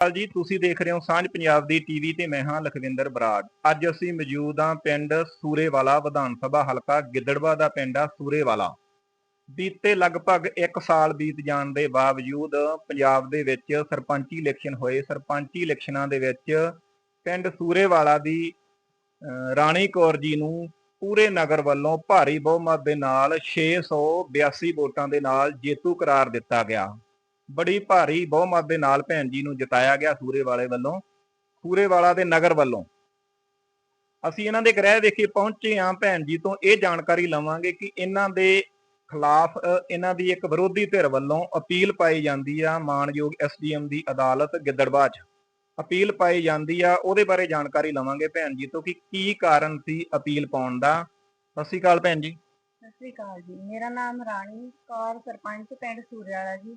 ਹਾਲ ਜੀ, ਤੁਸੀਂ ਦੇਖ ਰਹੇ ਹੋ ਸਾਂਝ ਪੰਜਾਬ ਦੀ ਟੀਵੀ ਤੇ ਮੈਂ ਹਾਂ ਲਖਵਿੰਦਰ ਬਰਾੜ। ਅੱਜ ਅਸੀਂ ਮੌਜੂਦ ਹਾਂ ਪਿੰਡ ਸੂਰੇਵਾਲਾ ਵਿਧਾਨ ਸਭਾ ਹਲਕਾ ਗਿੱਦੜਵਾ ਦਾ ਪਿੰਡ ਆ ਸੂਰੇਵਾਲਾ। ਬੀਤੇ ਲਗਭਗ 1 ਸਾਲ ਬੀਤ ਜਾਣ ਦੇ ਬਾਵਜੂਦ ਪੰਜਾਬ ਦੇ ਵਿੱਚ ਸਰਪੰਚੀ ਇਲੈਕਸ਼ਨ ਹੋਏ। ਸਰਪੰਚੀ ਇਲੈਕਸ਼ਨਾਂ ਦੇ ਵਿੱਚ ਪਿੰਡ ਸੂਰੇਵਾਲਾ ਦੀ ਰਾਣੀ ਕੌਰ ਜੀ ਨੂੰ ਪੂਰੇ ਨਗਰ ਵੱਲੋਂ ਭਾਰੀ ਬਹੁਮਤ ਦੇ ਨਾਲ 682 ਵੋਟਾਂ ਦੇ ਨਾਲ ਜੇਤੂ ਕਰਾਰ ਦਿੱਤਾ ਗਿਆ। ਬੜੀ ਭਾਰੀ ਬਹੁਮਤ ਦੇ ਨਾਲ ਭੈਣ ਜੀ ਨੂੰ ਜਿਤਾਇਆ ਗਿਆ ਸੂਰੇ ਵਾਲੇ ਵੱਲੋਂ ਸੂਰੇ ਵਾਲਾ ਦੇ ਨਗਰ ਵੱਲੋਂ। ਅਸੀਂ ਇਹਨਾਂ ਦੇ ਗ੍ਰਹਿ ਵਿਖੇ ਪਹੁੰਚੇ ਹਾਂ ਭੈਣ ਜੀ ਤੋਂ, ਇਹ ਜਾਣਕਾਰੀ ਲਵਾਂਗੇ ਕਿ ਇਹਨਾਂ ਦੇ ਖਿਲਾਫ ਇਹਨਾਂ ਦੀ ਇੱਕ ਵਿਰੋਧੀ ਧਿਰ ਵੱਲੋਂ ਅਪੀਲ ਪਾਈ ਜਾਂਦੀ ਆ ਮਾਨਯੋਗ ਐਸਡੀਐਮ ਦੀ ਅਦਾਲਤ ਗਿੱਦੜਬਾਹ 'ਚ। ਅਪੀਲ ਪਾਈ ਜਾਂਦੀ ਆ, ਉਹਦੇ ਬਾਰੇ ਜਾਣਕਾਰੀ ਲਵਾਂਗੇ ਭੈਣ ਜੀ ਤੋਂ ਕਿ ਕੀ ਕਾਰਨ ਸੀ ਅਪੀਲ ਪਾਉਣ ਦਾ। ਸਤਿ ਸ਼੍ਰੀ ਅਕਾਲ ਭੈਣ ਜੀ। ਸਤਿ ਸ੍ਰੀ ਅਕਾਲ ਜੀ, ਮੇਰਾ ਨਾਮ ਰਾਣੀ ਕੌਰ, ਸਰਪੰਚ ਪਿੰਡ ਸੂਰਿਆਲਾ ਜੀ।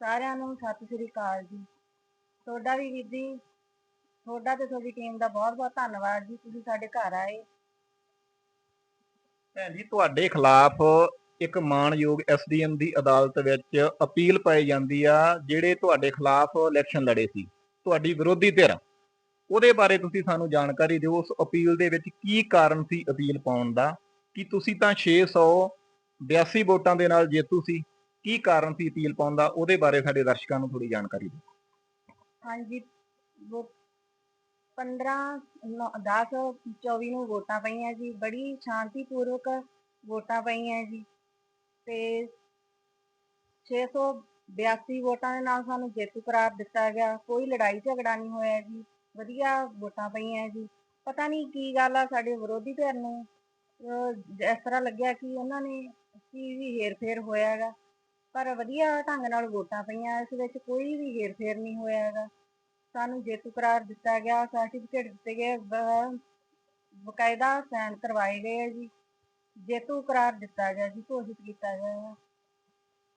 ਸਾਰਿਆਂ ਨੂੰ ਸਤਿ ਸ੍ਰੀ ਅਕਾਲ ਜੀ। ਤੁਹਾਡਾ ਵੀ ਵੀਰ ਜੀ, ਤੁਹਾਡਾ ਤੇ ਤੁਹਾਡੀ ਟੀਮ ਦਾ ਬਹੁਤ ਬਹੁਤ ਧੰਨਵਾਦ ਜੀ, ਤੁਸੀਂ ਸਾਡੇ ਘਰ ਆਏ। ਭੈਣ ਜੀ, ਤੁਹਾਡੇ ਖਿਲਾਫ ਇੱਕ ਮਾਨਯੋਗ ਐਸਡੀਐਮ ਦੀ ਅਦਾਲਤ ਵਿੱਚ ਅਪੀਲ ਪਾਈ ਜਾਂਦੀ ਆ, ਜਿਹੜੇ ਤੁਹਾਡੇ ਖਿਲਾਫ ਇਲੈਕਸ਼ਨ ਲੜੇ ਸੀ। ਤੁਹਾਡੀ ਵਿਰੋਧੀ ਧਿਰ, ਉਹਦੇ ਬਾਰੇ ਤੁਸੀਂ ਸਾਨੂੰ ਜਾਣਕਾਰੀ ਦਿਓ, ਉਸ ਅਪੀਲ ਦੇ ਵਿੱਚ ਕੀ ਕਾਰਨ ਸੀ ਅਪੀਲ ਪਾਉਣ ਦਾ? ਕਿ ਤੁਸੀਂ ਤਾਂ 682 ਵੋਟਾਂ ਦੇ ਨਾਲ ਜੇਤੂ ਸੀ? ਕੀ ਕਾਰਨ ਸੀ ਅਪੀਲ ਪਾਉਣ ਦਾ? ਉਹਦੇ ਬਾਰੇ ਸਾਡੇ ਦਰਸ਼ਕਾਂ ਨੂੰ ਥੋੜੀ ਜਾਣਕਾਰੀ ਦਿਓ। ਹਾਂਜੀ, ਵੋ 15 10 24 ਨੂੰ ਵੋਟਾਂ ਪਈਆਂ ਜੀ। ਬੜੀ ਸ਼ਾਂਤੀਪੂਰਵਕ ਵੋਟਾਂ ਪਈਆਂ ਜੀ। ਤੇ 682 ਵੋਟਾਂ ਦੇ ਨਾਲ ਸਾਨੂੰ ਜੇਤੂ ਕਰਾਰ ਦਿੱਤਾ ਗਿਆ। ਕੋਈ ਲੜਾਈ ਝਗੜਾ ਨਹੀਂ ਹੋਇਆ ਜੀ। ਵਧੀਆ ਵੋਟਾਂ ਪਈਆਂ ਜੀ। ਪਤਾ ਨਹੀਂ ਕੀ ਗੱਲ ਆ ਸਾਡੇ ਵਿਰੋਧੀ ਧਿਰ ਨੂੰ। ਇਸ ਤਰ੍ਹਾਂ ਲੱਗਿਆ ਕਿ ਉਹਨਾਂ ਨੇ ਕੀ ਵੀ ਹੇਰ-ਫੇਰ ਹੋਇਆ ਹੈਗਾ। ਪਰ ਵਧੀਆ ਢੰਗ ਨਾਲ ਵੋਟਾਂ ਪਈਆਂ ਇਸ ਵਿੱਚ ਕੋਈ ਵੀ ਹੇਰ-ਫੇਰ ਨਹੀਂ ਹੋਇਆ ਹੈਗਾ। ਸਾਨੂੰ ਜੇਤੂ ਕਰਾਰ ਦਿੱਤਾ ਗਿਆ ਸਰਟੀਫਿਕੇਟ ਦਿੱਤੇ ਗਏ ਬ- ਬਕਾਇਦਾ ਸਾਈਨ ਕਰਵਾਏ ਗਏ ਆ ਜੀ। ਜੇਤੂ ਕਰਾਰ ਦਿੱਤਾ ਗਿਆ ਜੀ ਘੋਸ਼ਿਤ ਕੀਤਾ ਗਿਆ ਹੈ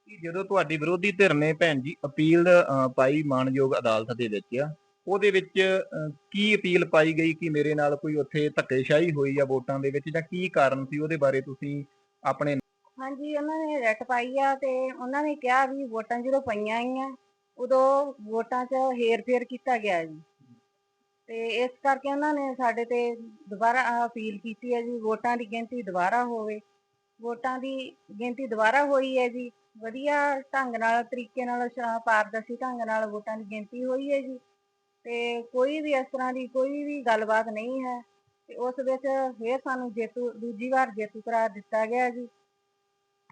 ਕਿ ਜਦੋਂ ਤੁਹਾਡੀ ਵਿਰੋਧੀ ਧਿਰ ਨੇ ਭੈਣ ਜੀ ਅਪੀਲ ਅ, ਪਾਈ ਮਾਨਯੋਗ ਅਦਾਲਤ ਦੇ ਵਿੱਚ ਆ ਉਹਦੇ ਵਿੱਚ ਅ, ਕੀ ਅਪੀਲ ਪਾਈ ਗਈ ਕਿ ਮੇਰੇ ਨਾਲ ਕੋਈ ਉੱਥੇ ਧੱਕੇਸ਼ਾਹੀ ਹੋਈ ਆ ਵੋਟਾਂ ਦੇ ਵਿੱਚ ਜਾਂ ਕੀ ਕਾਰਨ ਸੀ? ਉਹਦੇ ਬਾਰੇ ਤੁਸੀਂ ਆਪਣੇ ਹਾਂਜੀ, ਉਹਨਾਂ ਨੇ ਰੈਟ ਪਾਈ ਆ ਤੇ ਉਹਨਾਂ ਨੇ ਕਿਹਾ ਵੀ ਵੋਟਾਂ ਜਦੋਂ ਪਈਆਂ ਹੀ ਆ ਉਦੋਂ ਵੋਟਾਂ 'ਚ ਹੇਰ-ਫੇਰ ਕੀਤਾ ਗਿਆ ਜੀ। ਤੇ ਇਸ ਕਰਕੇ ਉਹਨਾਂ ਨੇ ਸਾਡੇ ਤੇ ਦੁਬਾਰਾ ਅਪੀਲ ਕੀਤੀ ਹੈ ਜੀ, ਵੋਟਾਂ ਦੀ ਗਿਣਤੀ ਦੁਬਾਰਾ ਹੋਵੇ। ਵੋਟਾਂ ਦੀ ਗਿਣਤੀ ਦੁਬਾਰਾ ਹੋਈ ਹੈ ਜੀ, ਵਧੀਆ ਢੰਗ ਨਾਲ, ਤਰੀਕੇ ਨਾਲ ਪਾਰਦਰਸ਼ੀ ਢੰਗ ਨਾਲ ਵੋਟਾਂ ਦੀ ਗਿਣਤੀ ਹੋਈ ਹੈ ਜੀ। ਤੇ ਕੋਈ ਵੀ ਇਸ ਤਰ੍ਹਾਂ ਦੀ ਕੋਈ ਵੀ ਗੱਲਬਾਤ ਨਹੀਂ ਹੈ। ਤੇ ਉਸ ਵਿੱਚ ਫੇਰ ਸਾਨੂੰ ਜੇਤੂ, ਦੂਜੀ ਵਾਰ ਜੇਤੂ ਕਰਾਰ ਦਿੱਤਾ ਗਿਆ ਜੀ।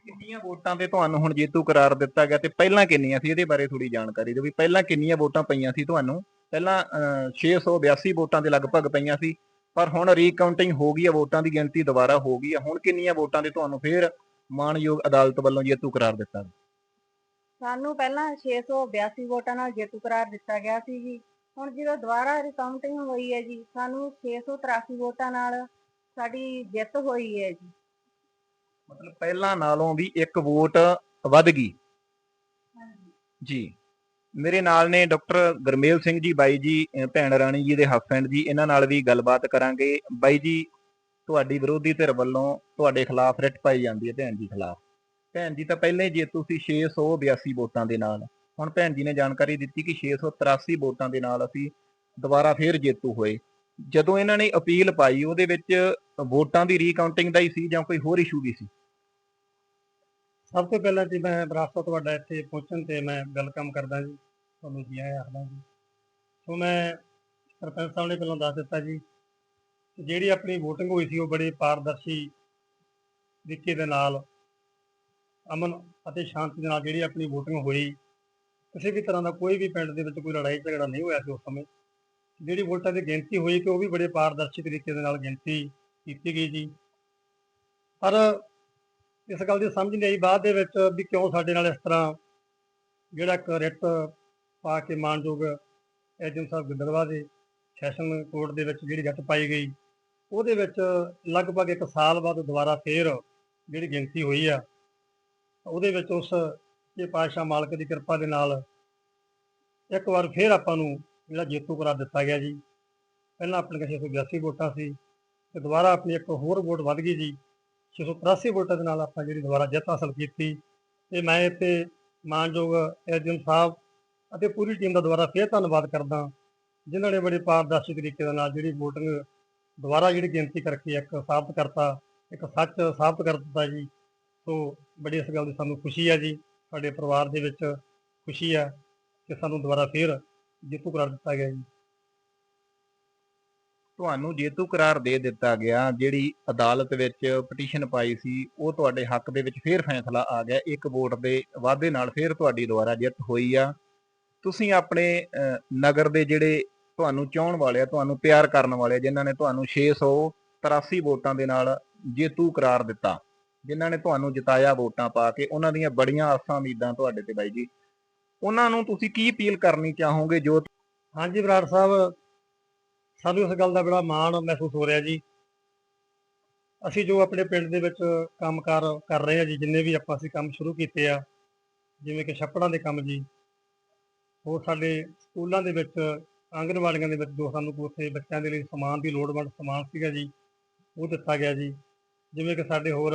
ਕਿੰਨੀਆਂ ਵੋਟਾਂ ਤੇ ਤੁਹਾਨੂੰ ਹੁਣ ਜੇਤੂ ਕਰਾਰ ਦਿੱਤਾ ਗਿਆ ਤੇ ਪਹਿਲਾਂ ਕਿੰਨੀਆਂ ਸੀ? ਇਹਦੇ ਬਾਰੇ ਥੋੜੀ ਜਾਣਕਾਰੀ ਦਿਓ ਵੀ ਪਹਿਲਾਂ ਕਿੰਨੀਆਂ ਵੋਟਾਂ ਪਈਆਂ ਸੀ ਤੁਹਾਨੂੰ? ਪਹਿਲਾਂ 682 ਵੋਟਾਂ ਦੇ ਲਗਭਗ ਪਈਆਂ ਸੀ, ਪਰ ਹੁਣ ਰੀਕਾਊਂਟਿੰਗ ਹੋ ਗਈ ਆ ਵੋਟਾਂ ਦੀ ਗਿਣਤੀ ਦੁਬਾਰਾ ਹੋ ਗਈ ਆ ਹੁਣ ਕਿੰਨੀਆਂ ਵੋਟਾਂ ਦੇ ਤੁਹਾਨੂੰ ਫੇਰ ਮਾਨਯੋਗ ਅਦਾਲਤ ਵੱਲੋਂ ਜੇਤੂ ਕਰਾਰ ਦਿੱਤਾ ਸਾਨੂੰ ਪਹਿਲਾਂ 682 ਵੋਟਾਂ ਨਾਲ ਜੇਤੂ ਕਰਾਰ ਦਿੱਤਾ ਗਿਆ ਸੀ ਜੀ। ਹੁਣ ਜਦੋਂ ਦੁਬਾਰਾ ਰਿਕਾਊਂਟਿੰਗ ਹੋਈ ਹੈ ਜੀ, ਸਾਨੂੰ 683 ਵੋਟਾਂ ਨਾਲ ਸਾਡੀ ਜਿੱਤ ਹੋਈ ਹੈ ਜੀ। ਮਤਲਬ ਪਹਿਲਾਂ ਨਾਲੋਂ ਵੀ ਇੱਕ ਵੋਟ ਵੱਧ ਗਈ। ਜੀ। ਮੇਰੇ ਨਾਲ ਨੇ ਡਾਕਟਰ ਗਰਮੇਲ ਸਿੰਘ ਜੀ ਬਾਈ ਜੀ ਭੈਣ ਰਾਣੀ ਜੀ ਦੇ ਹਸਬੈਂਡ ਜੀ ਇਹਨਾਂ ਨਾਲ ਵੀ ਗੱਲਬਾਤ ਕਰਾਂਗੇ। ਬਾਈ ਜੀ ਤੁਹਾਡੀ ਵਿਰੋਧੀ ਧਿਰ ਵੱਲੋਂ ਤੁਹਾਡੇ ਖਿਲਾਫ ਰਿਟ ਪਾਈ ਜਾਂਦੀ ਹੈ ਭੈਣ ਜੀ ਖਿਲਾਫ। ਭੈਣ ਜੀ ਤਾਂ ਪਹਿਲੇ ਜੇਤੂ ਸੀ 682 ਵੋਟਾਂ ਦੇ ਨਾਲ ਹੁਣ ਭੈਣ ਜੀ ਨੇ ਜਾਣਕਾਰੀ ਦਿੱਤੀ ਕਿ 683 ਵੋਟਾਂ ਦੇ ਨਾਲ ਅਸੀਂ ਦੁਬਾਰਾ ਫੇਰ ਜੇਤੂ ਹੋਏ। ਜਦੋਂ ਇਹਨਾਂ ਨੇ ਅਪੀਲ ਪਾਈ ਉਹਦੇ ਵਿੱਚ ਵੋਟਾਂ ਦੀ ਰੀਕਾਊਂਟਿੰਗ ਦਾ ਹੀ ਸੀ ਜਾਂ ਕੋਈ ਹੋਰ ਇਸ਼ੂ ਵੀ ਸੀ? ਸਭ ਤੋਂ ਪਹਿਲਾਂ ਜੀ ਮੈਂ ਵਿਰਾਸਤ ਤੁਹਾਡਾ ਇੱਥੇ ਪਹੁੰਚਣ ਤੇ ਮੈਂ ਵੈਲਕਮ ਕਰਦਾ ਜੀ, ਤੁਹਾਨੂੰ ਜੀ ਆਇਆਂ ਆਖਦਾ ਜੀ। ਸੋ ਮੈਂ ਸਰਪੰਚ ਸਾਹਿਬ ਨੇ ਪਹਿਲਾਂ ਦੱਸ ਦਿੱਤਾ ਜੀ ਜਿਹੜੀ ਆਪਣੀ VOTING ਹੋਈ ਸੀ ਉਹ ਬੜੇ ਪਾਰਦਰਸ਼ੀ ਤਰੀਕੇ ਦੇ ਨਾਲ ਅਮਨ ਅਤੇ ਸ਼ਾਂਤੀ ਦੇ ਨਾਲ ਜਿਹੜੀ ਆਪਣੀ VOTING ਹੋਈ, ਕਿਸੇ ਵੀ ਤਰ੍ਹਾਂ ਦਾ ਕੋਈ ਵੀ ਪਿੰਡ ਦੇ ਵਿੱਚ ਕੋਈ ਲੜਾਈ ਝਗੜਾ ਨਹੀਂ ਹੋਇਆ ਸੀ ਉਸ ਸਮੇਂ। ਜਿਹੜੀ ਵੋਟਾਂ ਦੀ ਗਿਣਤੀ ਹੋਈ ਕਿ ਉਹ ਵੀ ਬੜੇ ਪਾਰਦਰਸ਼ੀ ਤਰੀਕੇ ਦੇ ਨਾਲ ਗਿਣਤੀ ਕੀਤੀ ਗਈ ਜੀ। ਪਰ ਇਸ ਗੱਲ ਦੀ ਸਮਝ ਨਹੀਂ ਆਈ। ਬਾਅਦ ਦੇ ਵਿੱਚ ਵੀ ਕਿਉਂ ਸਾਡੇ ਨਾਲ ਇਸ ਤਰ੍ਹਾਂ ਜਿਹੜਾ ਇੱਕ ਰਿਟ ਪਾ ਕੇ ਮਾਨਯੋਗ ਐਜਨ ਸਾਹਿਬ ਗਿੱਦੜਵਾ ਦੇ ਸੈਸ਼ਨ ਕੋਰਟ ਦੇ ਵਿੱਚ ਜਿਹੜੀ ਰਿਟ ਪਾਈ ਗਈ, ਉਹਦੇ ਵਿੱਚ ਲਗਭਗ ਇੱਕ ਸਾਲ ਬਾਅਦ ਦੁਬਾਰਾ ਫੇਰ ਜਿਹੜੀ ਗਿਣਤੀ ਹੋਈ ਆ, ਉਹਦੇ ਵਿੱਚ ਉਸ ਇਹ ਪਾਤਸ਼ਾਹ ਮਾਲਕ ਦੀ ਕਿਰਪਾ ਦੇ ਨਾਲ ਇੱਕ ਵਾਰ ਫੇਰ ਆਪਾਂ ਨੂੰ ਜਿਹੜਾ ਜੇਤੂ ਕਰਾ ਦਿੱਤਾ ਗਿਆ ਜੀ। ਪਹਿਲਾਂ ਆਪਣੇ ਕੋਲ 682 ਵੋਟਾਂ ਸੀ, ਤੇ ਦੁਬਾਰਾ ਆਪਣੀ ਇੱਕ ਹੋਰ ਵੋਟ ਵੱਧ ਗਈ ਜੀ। 683 ਵੋਟਾਂ ਦੇ ਨਾਲ ਆਪਾਂ ਜਿਹੜੀ ਦੁਬਾਰਾ ਜਿੱਤ ਹਾਸਲ ਕੀਤੀ ਤੇ ਮੈਂ ਇੱਥੇ ਮਾਨਯੋਗ ਐਜਨ ਸਾਹਿਬ ਅਤੇ ਪੂਰੀ ਟੀਮ ਦਾ ਦੁਬਾਰਾ ਫੇਰ ਧੰਨਵਾਦ ਕਰਦਾ, ਜਿਨ੍ਹਾਂ ਨੇ ਬੜੇ ਪਾਰਦਰਸ਼ੀ ਤਰੀਕੇ ਦੇ ਨਾਲ ਜਿਹੜੀ VOTING ਦੁਬਾਰਾ ਜਿਹੜੀ ਗਿਣਤੀ ਕਰਕੇ ਇੱਕ ਸਾਬਤ ਕਰਤਾ, ਇੱਕ ਸੱਚ ਸਾਬਤ ਕਰ ਦਿੱਤਾ ਜੀ। ਸੋ ਬੜੀ ਇਸ ਗੱਲ ਦੀ ਸਾਨੂੰ ਖੁਸ਼ੀ ਹੈ ਜੀ, ਸਾਡੇ ਪਰਿਵਾਰ ਦੇ ਵਿੱਚ ਖੁਸ਼ੀ ਹੈ ਕਿ ਸਾਨੂੰ ਦੁਬਾਰਾ ਫੇਰ ਜਿੱਤੂ ਕਰਾਰ ਦਿੱਤਾ ਗਿਆ ਜੀ। ਤੁਹਾਨੂੰ ਜੇਤੂ ਕਰਾਰ ਦੇ ਦਿੱਤਾ ਗਿਆ ਜਿਹੜੀ ਅਦਾਲਤ ਵਿੱਚ ਪਟੀਸ਼ਨ ਪਾਈ ਸੀ ਉਹ ਤੁਹਾਡੇ ਹੱਕ ਦੇ ਵਿੱਚ ਫੇਰ ਫੈਸਲਾ ਆ ਗਿਆ ਇੱਕ ਵੋਟ ਦੇ ਵਾਧੇ ਨਾਲ ਫੇਰ ਤੁਹਾਡੀ ਦੁਆਰਾ ਜਿੱਤ ਹੋਈ ਆ। ਤੁਸੀਂ ਆਪਣੇ ਨਗਰ ਦੇ ਜਿਹੜੇ ਤੁਹਾਨੂੰ ਚਾਹਣ ਵਾਲੇ ਆ ਤੁਹਾਨੂੰ ਪਿਆਰ ਕਰਨ ਵਾਲੇ ਆ, ਜਿਨ੍ਹਾਂ ਨੇ ਤੁਹਾਨੂੰ 683 ਵੋਟਾਂ ਦੇ ਨਾਲ ਜੇਤੂ ਕਰਾਰ ਦਿੱਤਾ ਜਿਨ੍ਹਾਂ ਨੇ ਤੁਹਾਨੂੰ ਜਿਤਾਇਆ ਵੋਟਾਂ ਪਾ ਕੇ ਉਹਨਾਂ ਦੀਆਂ ਬੜੀਆਂ ਆਸਾਂ ਉਮੀਦਾਂ ਤੁਹਾਡੇ ਤੇ ਬਾਈ ਜੀ। ਉਹਨਾਂ ਨੂੰ ਤੁਸੀਂ ਕੀ ਅਪੀਲ ਕਰਨੀ ਚਾਹੋਗੇ ਜੋ ਹਾਂਜੀ ਬਰਾੜ ਸਾਹਿਬ ਸਾਨੂੰ ਇਸ ਗੱਲ ਦਾ ਬੜਾ ਮਾਣ ਮਹਿਸੂਸ ਹੋ ਰਿਹਾ ਜੀ। ਅਸੀਂ ਜੋ ਆਪਣੇ ਪਿੰਡ ਦੇ ਵਿੱਚ ਕੰਮਕਾਰ ਕਰ ਰਹੇ ਹਾਂ ਜੀ, ਜਿੰਨੇ ਵੀ ਆਪਾਂ ਅਸੀਂ ਕੰਮ ਸ਼ੁਰੂ ਕੀਤੇ ਆ, ਜਿਵੇਂ ਕਿ ਛੱਪੜਾਂ ਦੇ ਕੰਮ ਜੀ, ਹੋਰ ਸਾਡੇ ਸਕੂਲਾਂ ਦੇ ਵਿੱਚ ਆਂਗਣਵਾੜੀਆਂ ਦੇ ਵਿੱਚ ਜੋ ਸਾਨੂੰ ਉੱਥੇ ਬੱਚਿਆਂ ਦੇ ਲਈ ਸਮਾਨ ਦੀ ਲੋੜਵੰਦ ਸਮਾਨ ਸੀਗਾ ਜੀ, ਉਹ ਦਿੱਤਾ ਗਿਆ ਜੀ। ਜਿਵੇਂ ਕਿ ਸਾਡੇ ਹੋਰ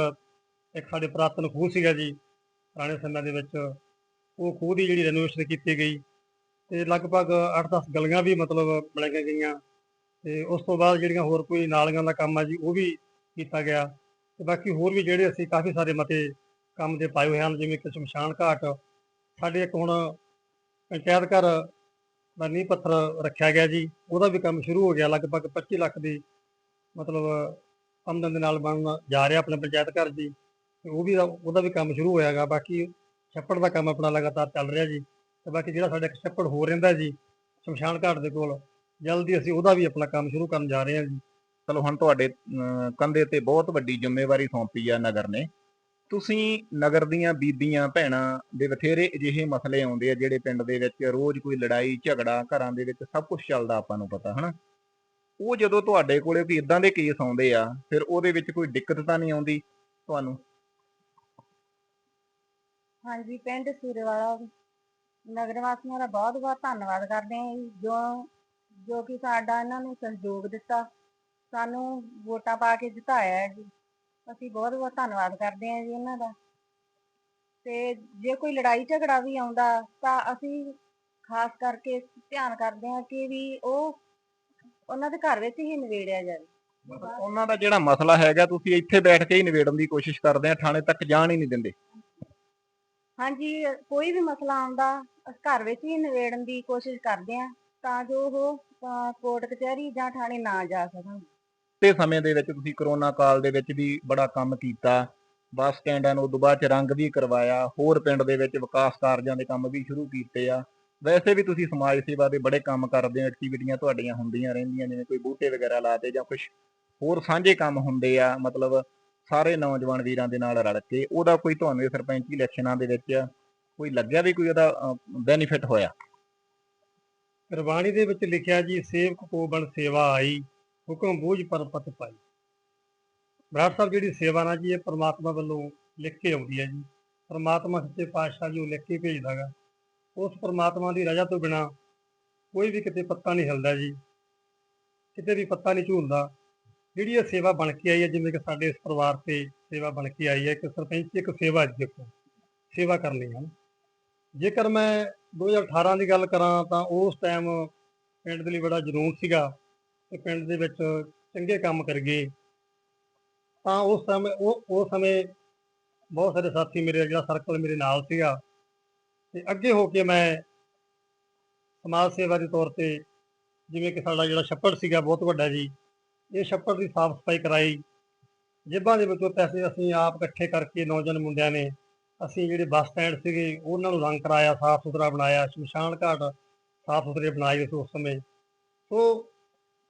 ਇੱਕ ਸਾਡੇ ਪੁਰਾਤਨ ਖੂਹ ਸੀਗਾ ਜੀ, ਪੁਰਾਣੇ ਸਮਿਆਂ ਦੇ ਵਿੱਚ, ਉਹ ਖੂਹ ਦੀ ਜਿਹੜੀ ਰੈਨੋਵੇਸ਼ਨ ਕੀਤੀ ਗਈ, ਤੇ ਲਗਭਗ 8-10 ਗਲੀਆਂ ਵੀ ਮਤਲਬ ਬਣਾਈਆਂ ਗਈਆਂ। ਤੇ ਉਸ ਤੋਂ ਬਾਅਦ ਜਿਹੜੀਆਂ ਹੋਰ ਕੋਈ ਨਾਲੀਆਂ ਦਾ ਕੰਮ ਆ ਜੀ, ਉਹ ਵੀ ਕੀਤਾ ਗਿਆ। ਤੇ ਬਾਕੀ ਹੋਰ ਵੀ ਜਿਹੜੇ ਅਸੀਂ ਕਾਫੀ ਸਾਰੇ ਮਤੇ ਕੰਮ ਦੇ ਪਾਏ ਹੋਏ ਹਨ, ਜਿਵੇਂ ਕਿ ਸ਼ਮਸ਼ਾਨ ਘਾਟ। ਸਾਡੇ ਇੱਕ ਹੁਣ ਪੰਚਾਇਤ ਘਰ ਦਾ ਨੀਂਹ ਪੱਥਰ ਰੱਖਿਆ ਗਿਆ ਜੀ, ਉਹਦਾ ਵੀ ਕੰਮ ਸ਼ੁਰੂ ਹੋ ਗਿਆ, ਲਗਭਗ 25 ਲੱਖ ਦੀ ਮਤਲਬ ਆਮਦਨ ਦੇ ਨਾਲ ਬਣਨ ਜਾ ਰਿਹਾ ਆਪਣੇ ਪੰਚਾਇਤ ਘਰ ਜੀ। ਉਹ ਵੀ ਉਹਦਾ ਵੀ ਕੰਮ ਸ਼ੁਰੂ ਹੋਇਆਗਾ ਬਾਕੀ ਛੱਪੜ ਦਾ ਕੰਮ ਆਪਣਾ ਲਗਾਤਾਰ ਚੱਲ ਰਿਹਾ ਜੀ। ਤੇ ਬਾਕੀ ਜਿਹੜਾ ਸਾਡਾ ਇੱਕ ਛੱਪੜ ਹੋ ਰਹਿੰਦਾ ਜੀ, ਸ਼ਮਸ਼ਾਨ ਘਾਟ ਦੇ ਕੋਲ ਜਲਦੀ ਅਸੀਂ ਉਹਦਾ ਵੀ ਆਪਣਾ ਕੰਮ ਸ਼ੁਰੂ ਕਰਨ ਜਾ ਰਹੇ ਹਾਂ ਜੀ। ਚਲੋ ਹੁਣ ਤੁਹਾਡੇ ਅਮ, ਕੰਧੇ ਤੇ ਬਹੁਤ ਵੱਡੀ ਜ਼ਿੰਮੇਵਾਰੀ ਸੌਂਪੀ ਆ ਨਗਰ ਨੇ। ਤੁਸੀਂ ਨਗਰ ਦੀਆਂ ਬੀਬੀਆਂ ਭੈਣਾਂ ਦੇ ਬਥੇਰੇ ਅਜਿਹੇ ਮਸਲੇ ਆਉਂਦੇ ਆ ਜਿਹੜੇ ਪਿੰਡ ਦੇ ਵਿੱਚ ਰੋਜ਼ ਕੋਈ ਲੜਾਈ ਝਗੜਾ ਘਰਾਂ ਦੇ ਵਿੱਚ ਸਭ ਕੁਝ ਚੱਲਦਾ ਆਪਾਂ ਨੂੰ ਪਤਾ ਹਨਾ? ਉਹ ਜਦੋਂ ਤੁਹਾਡੇ ਕੋਲੇ ਕੋਈ ਇਦਾਂ ਦੇ ਕੇਸ ਆਉਂਦੇ ਆ ਫਿਰ ਉਹਦੇ ਵਿੱਚ ਕੋਈ ਦਿੱਕਤ ਤਾਂ ਨਹੀਂ ਆਉਂਦੀ ਤੁਹਾਨੂੰ? ਹਾਂਜੀ ਪਿੰਡ ਸੂਰੇਵਾਲਾ ਨਗਰ ਵਾਸੀਆਂ ਦਾ ਬਹੁਤ ਬਹੁਤ ਧੰਨਵਾਦ ਕਰਦੇ ਹਾਂ ਜੀ, ਜੋ ਜੋ ਕਿ ਸਾਡਾ ਇਹਨਾਂ ਨੇ ਸਹਿਯੋਗ ਦਿੱਤਾ ਸਾਨੂੰ ਵੋਟਾਂ ਪਾ ਕੇ ਜਿਤਾਇਆ ਹੈ ਜੀ। ਅਸੀਂ ਬਹੁਤ ਬਹੁਤ ਧੰਨਵਾਦ ਕਰਦੇ ਹਾਂ ਜੀ ਇਹਨਾਂ ਦਾ। ਤੇ ਜੇ ਕੋਈ ਲੜਾਈ ਝਗੜਾ ਵੀ ਆਉਂਦਾ ਤਾਂ ਅਸੀਂ ਖਾਸ ਕਰਕੇ ਧਿਆਨ ਕਰਦੇ ਹਾਂ ਕਿ ਵੀ ਉਹ ਉਹਨਾਂ ਦੇ ਘਰ ਵਿੱਚ ਹੀ ਨਿਬੇੜਿਆ ਜਾਵੇ। ਮਤਲਬ ਉਹਨਾਂ ਦਾ ਜਿਹੜਾ ਮਸਲਾ ਹੈਗਾ ਤੁਸੀਂ ਇੱਥੇ ਬੈਠ ਕੇ ਹੀ ਨਿਬੇੜਨ ਦੀ ਕੋਸ਼ਿਸ਼ ਕਰਦੇ ਆ ਥਾਣੇ ਤੱਕ ਜਾਣ ਹੀ ਨਹੀਂ ਦਿੰਦੇ। ਹਾਂਜੀ ਕੋਈ ਵੀ ਮਸਲਾ ਆਉਂਦਾ ਅਸੀਂ ਘਰ ਵਿੱਚ ਹੀ ਨਿਬੇੜਨ ਦੀ ਕੋਸ਼ਿਸ਼ ਕਰਦੇ ਹਾਂ। ਤਾਂ ਜੋ ਉਹ ਅਹ, ਕੋਰਟ ਕਚਹਿਰੀ ਜਾਂ ਥਾਣੇ ਨਾ ਜਾ ਸਕਣ। ਤੇ ਸਮੇਂ ਦੇ ਵਿੱਚ ਤੁਸੀਂ ਕਰੋਨਾ ਕਾਲ ਦੇ ਵਿੱਚ ਵੀ ਬੜਾ ਕੰਮ ਕੀਤਾ। ਬੱਸ ਸਟੈਂਡਾਂ ਨੂੰ ਉਦੋਂ ਬਾਅਦ ਚ ਰੰਗ ਵੀ ਕਰਵਾਇਆ। ਹੋਰ ਪਿੰਡ ਦੇ ਵਿੱਚ ਵਿਕਾਸ ਕਾਰਜਾਂ ਦੇ ਕੰਮ ਵੀ ਸ਼ੁਰੂ ਕੀਤੇ ਆ। ਵੈਸੇ ਵੀ ਤੁਸੀਂ ਸਮਾਜ ਸੇਵਾ ਦੇ ਬੜੇ ਕੰਮ ਕਰਦੇ ਹੋ। ਐਕਟੀਵਿਟੀਆਂ ਤੁਹਾਡੀਆਂ ਹੁੰਦੀਆਂ ਰਹਿੰਦੀਆਂ ਜਿਵੇਂ ਕੋਈ ਬੂਟੇ ਵਗੈਰਾ ਲਾਤੇ ਜਾਂ ਕੁਝ ਹੋਰ ਸਾਂਝੇ ਕੰਮ ਹੁੰਦੇ ਆ। ਮਤਲਬ ਸਾਰੇ ਨੌਜਵਾਨ ਵੀਰਾਂ ਦੇ ਨਾਲ ਰਲ ਕੇ ਉਹਦਾ ਕੋਈ ਤੁਹਾਨੂੰ ਇਹ ਸਰਪੰਚੀ ਇਲੈਕਸ਼ਨਾਂ ਦੇ ਵਿੱਚ ਕੋਈ ਲੱਗਿਆ ਵੀ ਕੋਈ ਉਹਦਾ ਬੈਨੀਫਿਟ ਹੋਇਆ? ਗੁਰਬਾਣੀ ਦੇ ਵਿੱਚ ਲਿਖਿਆ ਜੀ, ਸੇਵਕ ਕੋ ਬਣ ਸੇਵਾ ਆਈ, ਹੁਕਮ ਬੂਝ ਪਰ ਪਤ ਪਾਈ। ਬਰਾੜ ਸਾਹਿਬ ਜਿਹੜੀ ਸੇਵਾ ਨਾ ਜੀ, ਇਹ ਪ੍ਰਮਾਤਮਾ ਵੱਲੋਂ ਲਿਖ ਕੇ ਆਉਂਦੀ ਹੈ ਜੀ। ਪ੍ਰਮਾਤਮਾ ਸੱਚੇ ਪਾਤਸ਼ਾਹ ਜੀ ਉਹ ਲਿਖ ਕੇ ਭੇਜਦਾਗਾ ਉਸ ਪ੍ਰਮਾਤਮਾ ਦੀ ਰਜ਼ਾ ਤੋਂ ਬਿਨਾ ਕੋਈ ਵੀ ਕਿਤੇ ਪੱਤਾ ਨਹੀਂ ਹਿਲਦਾ ਜੀ। ਕਿਤੇ ਵੀ ਪੱਤਾ ਨਹੀਂ ਝੂਲਦਾ। ਜਿਹੜੀ ਇਹ ਸੇਵਾ ਬਣ ਕੇ ਆਈ ਹੈ, ਜਿਵੇਂ ਕਿ ਸਾਡੇ ਇਸ ਪਰਿਵਾਰ ਤੇ ਸੇਵਾ ਬਣ ਕੇ ਆਈ ਹੈ ਕਿ ਸਰਪੰਚ, ਇੱਕ ਸੇਵਾ ਦੇਖੋ ਸੇਵਾ ਕਰਨੀ ਹੈ। ਜੇਕਰ ਮੈਂ 2018 ਦੀ ਗੱਲ ਕਰਾਂ ਤਾਂ ਉਸ ਟਾਈਮ ਪਿੰਡ ਦੇ ਲਈ ਬੜਾ ਜਨੂਨ ਸੀਗਾ ਕਿ ਪਿੰਡ ਦੇ ਵਿੱਚ ਚੰਗੇ ਕੰਮ ਕਰ ਤਾਂ ਉਸ ਸਮੇਂ ਉਹ ਉਸ ਸਮੇਂ ਬਹੁਤ ਸਾਰੇ ਸਾਥੀ ਮੇਰੇ, ਜਿਹੜਾ ਸਰਕਲ ਮੇਰੇ ਨਾਲ ਸੀਗਾ ਤੇ ਅੱਗੇ ਹੋ ਕੇ ਮੈਂ ਸਮਾਜ ਸੇਵਾ ਦੇ ਤੌਰ ਤੇ ਜਿਵੇਂ ਕਿ ਸਾਡਾ ਜਿਹੜਾ ਛੱਪੜ ਸੀਗਾ ਬਹੁਤ ਵੱਡਾ ਜੀ, ਇਹ ਛੱਪੜ ਦੀ ਸਾਫ਼ ਸਫ਼ਾਈ ਕਰਾਈ। ਜੇਬਾਂ ਦੇ ਵਿੱਚੋਂ ਪੈਸੇ ਅਸੀਂ ਆਪ ਇਕੱਠੇ ਕਰਕੇ ਨੌਜਵਾਨ ਮੁੰਡਿਆਂ ਨੇ ਅਸੀਂ ਜਿਹੜੇ ਬੱਸ ਸਟੈਂਡ ਸੀਗੇ, ਉਹਨਾਂ ਨੂੰ ਰੰਗ ਕਰਾਇਆ, ਸਾਫ਼ ਸੁਥਰਾ ਬਣਾਇਆ, ਸ਼ਮਸ਼ਾਨ ਘਾਟ ਸਾਫ਼ ਸੁਥਰੇ ਬਣਾਏ ਸੀ ਉਸ ਸਮੇਂ। ਸੋ